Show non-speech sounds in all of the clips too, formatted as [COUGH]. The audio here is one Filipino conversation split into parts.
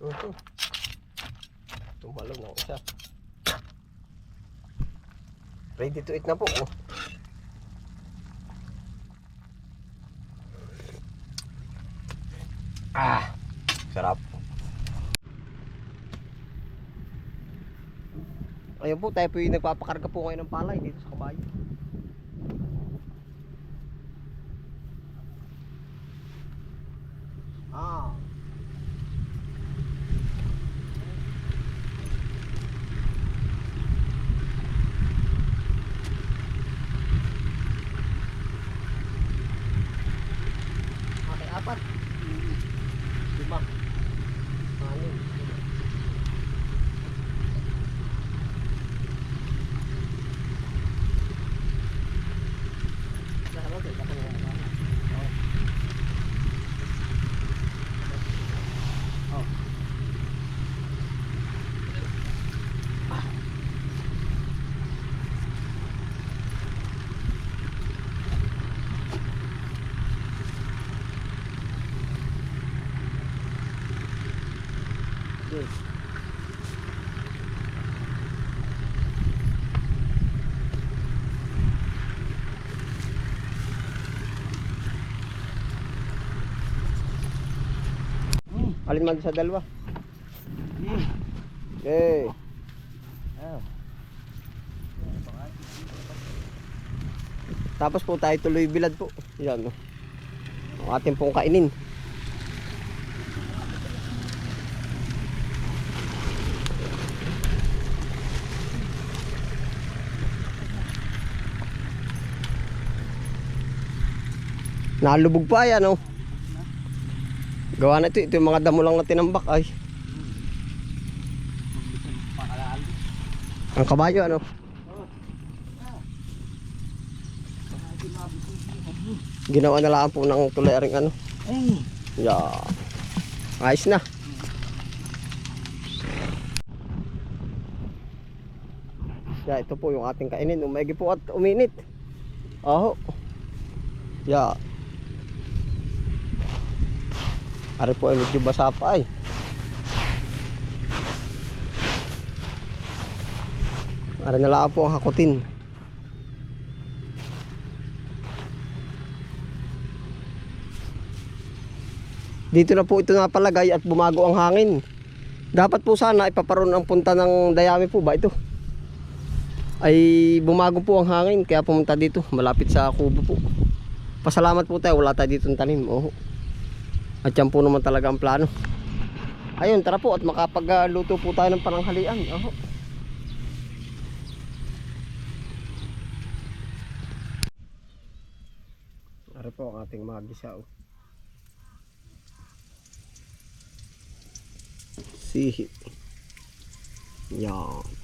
Mhm. Tumalon ng isa. Ready to eat na po. Oh. Ah, sarap. Ayun po, tayo po yung nagpapakarga po ngayon ng palay dito sa kabayo. Alin man sa dalawa? Okay. Tapos po tayo tuloy bilad po. Yan. oh. Ang ating pong kainin. Nalubog pa yan oh. Gawa na ito, ito yung mga damo lang na tinambak ay. Ang kabayo ano? Ginawa na lang po ng tulay ring ano. Yeah. Ayos na. Yeah, ito po yung ating kainin. Umegi po at uminit. Aho. Yeah. Ari po ay medyo basa pa ay. Ari na lang po ang hakutin. Dito na po ito napalagay at bumago ang hangin. Dapat po sana ipaparoon ang punta ng dayami po ba ito? Ay bumago po ang hangin kaya pumunta dito malapit sa kubo po. Pasalamat po tayo wala tayo dito ng tanim. Oh. At yan po naman talaga ang plano. Ayun tara po at makapagluto po tayo ng pananghalian. Oh. Ari po ang ating magisa. Oh. Sihi. Yan.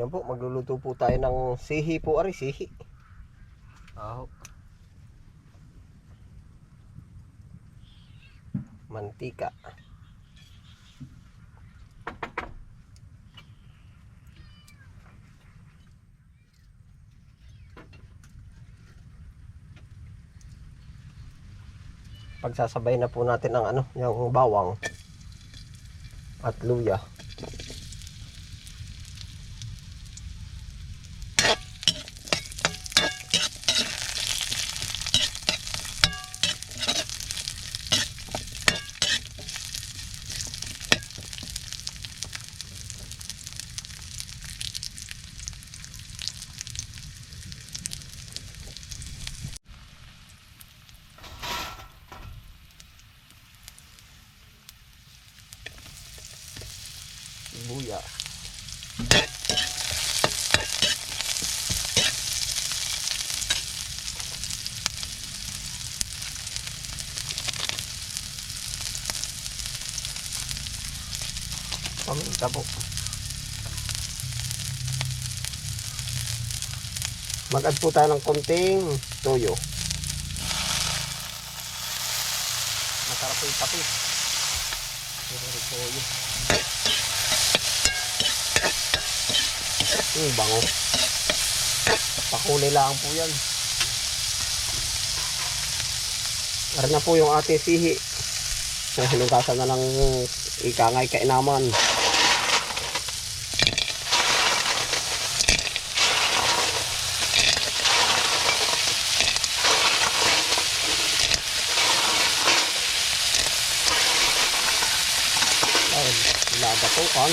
Yan po, magluluto po tayo ng sihi po, ari, sihi. Aho. Mantika. Pagsasabay na po natin ang ano, yung bawang at luya. Luya. Paminta po. Mag-add po tayo ng konting toyo. Masarap po yung tapis. Pero toyo. Hmm, bango. Pakulay lang po yan. Ara na po yung ating sihi. Hinugasan na lang ikangay kainaman. Ay, kan.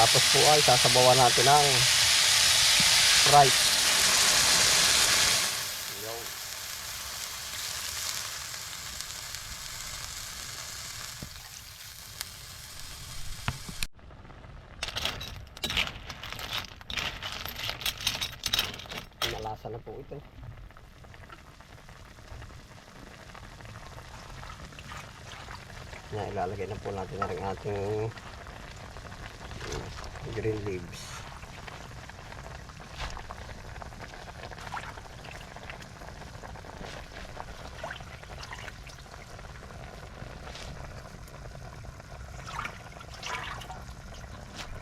Tapos po ay sasabawan natin ng Sprite. Yun. Malasa na po ito. Na ilalagay na po natin na rin ating mm, green leaves.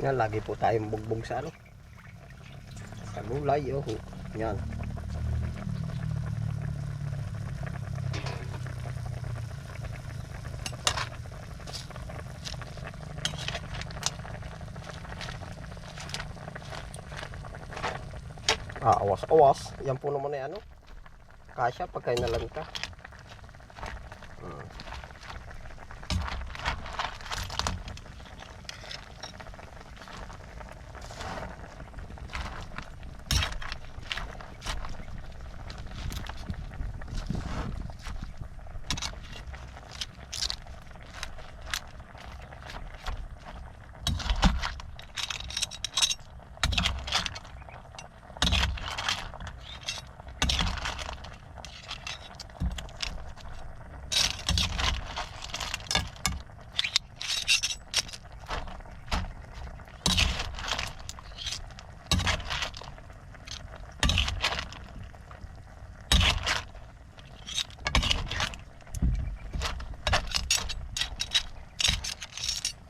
Yan, lagi po tayong bugbog sa ano. Sa gulay, oh. Yan. Ah, awas-awas. Yan po naman ay ano. Kasya pagka inalan ka. Hmm.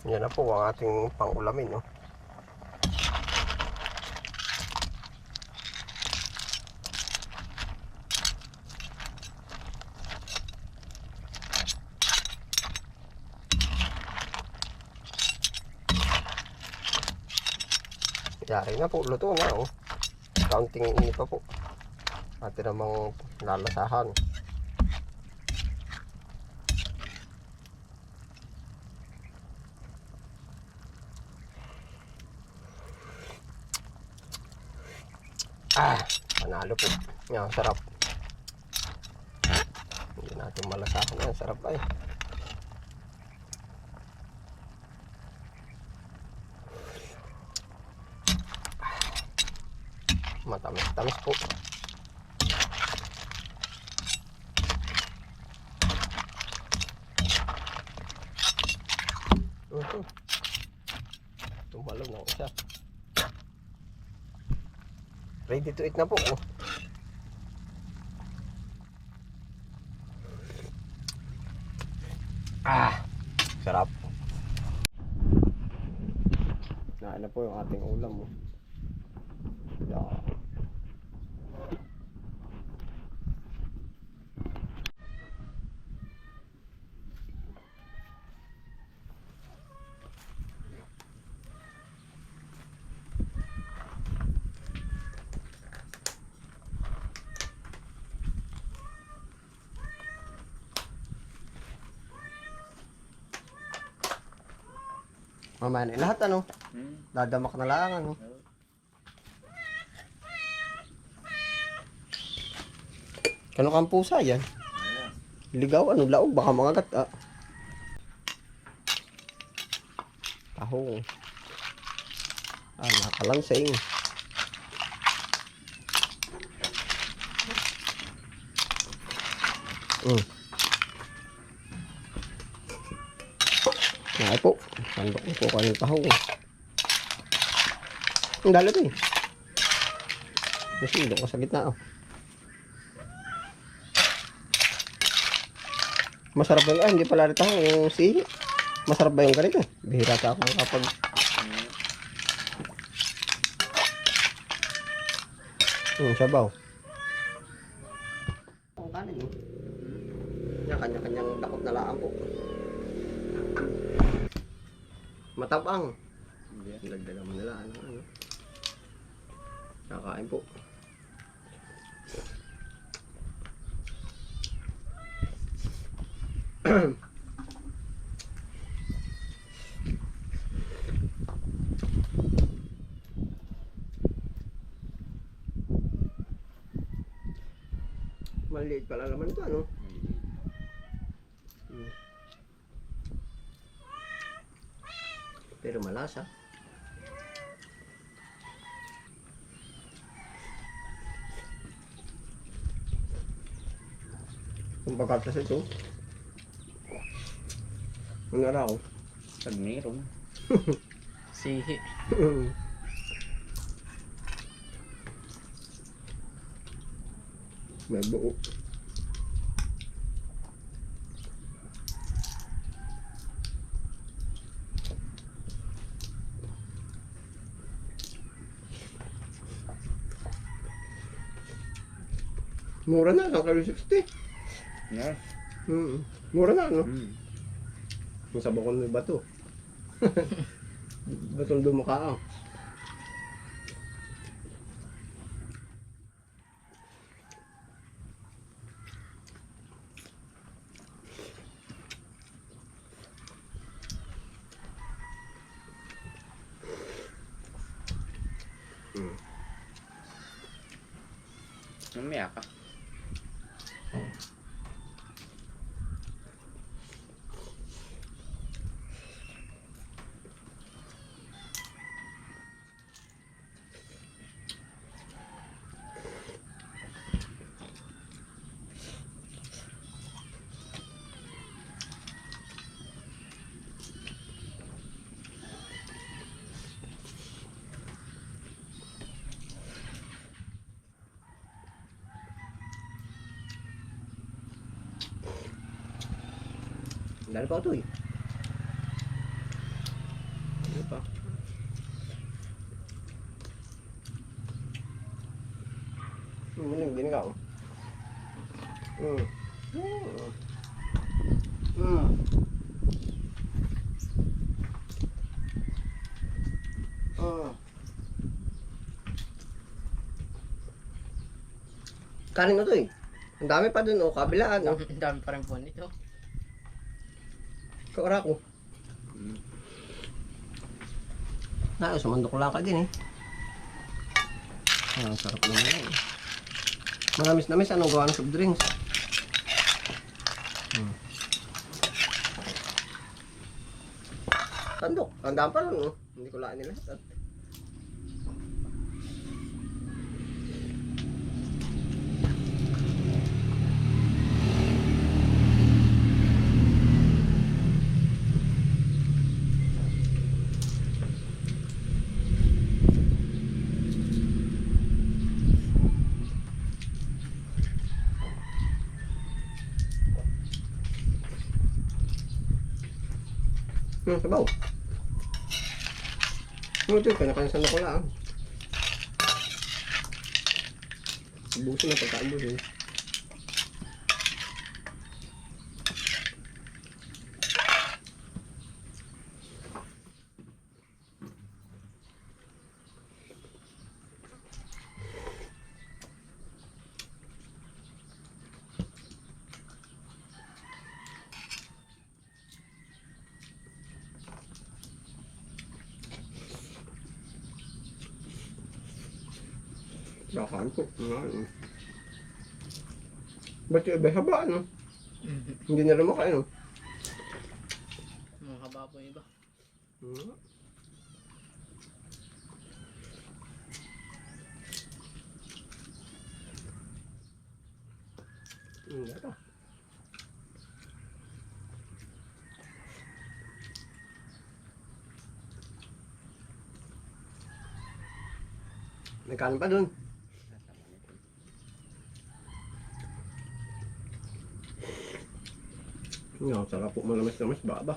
Yan na po ang ating pangulamin, no. Yari na po, luto na, oh. Counting ini pa po. Atin namang lalasahan. Ah, panalo po. Yan, sarap. Hindi natin malasahan yan. Sarap ay. Matamis-tamis po. Mhm. Tumalong na isa. Ready to eat na po. Oh. Ah, sarap. Na ano po yung ating ulam mo. Yeah. Mamaya na lahat ano. Dadamak na lang ano. Kano kang pusa yan? Ligaw ano laog baka mangagat ah. Tahong. Ah, nakalansing. Mm. Ay po. Sandok po kayo tahong. Ang dalo to eh. Kasi doon ka sa gitna oh. Masarap ba yung, ah, hindi pala rin yung sihi. Masarap ba yung ganito? Bihira ka ako kapag... Hmm, sabaw. Ang kanin kanya-kanyang dakot na laan po. Matabang. Dagdagan mo nila, ano, ano. Kakain po. [COUGHS] Maliit pala naman ito, ano? Hmm. Malasa. Kung pagkatas ito, ang araw. Pag mayroon. [LAUGHS] Sihi. May buo. Mura na, ang kalo 60. Yeah. Hmm. Mura na, no? Mm. Sa bakon may bato. [LAUGHS] Batong dumukha ah. Mamaya ka. Dali pa ito eh. Dali pa. Hmm, ano yung ginagaw? Hmm. Hmm. Hmm. Ah. Kanin na to eh. Ang dami pa dun oh, kabilaan oh. Ang dami pa rin po nito. Kaura ko. Mm. Na, sumandok lang ka din eh. Ah, ang sarap naman yan. Manamis namis, anong gawa ng soft drinks? Hmm. Sandok, tandaan pa lang oh. Hindi ko laan nila. Hmm, sabaw. Ano ito, kanya-kanya sandok ko lang. Ubusin na pagka-ubusin. Sakahan ko. Ano? Ba't yung iba haba, ano? Hindi na rin makain, no? Mga haba po yung iba. Hmm. Ito. May kanin pa dun. Nga, sarap po malamis-lamis ba ba?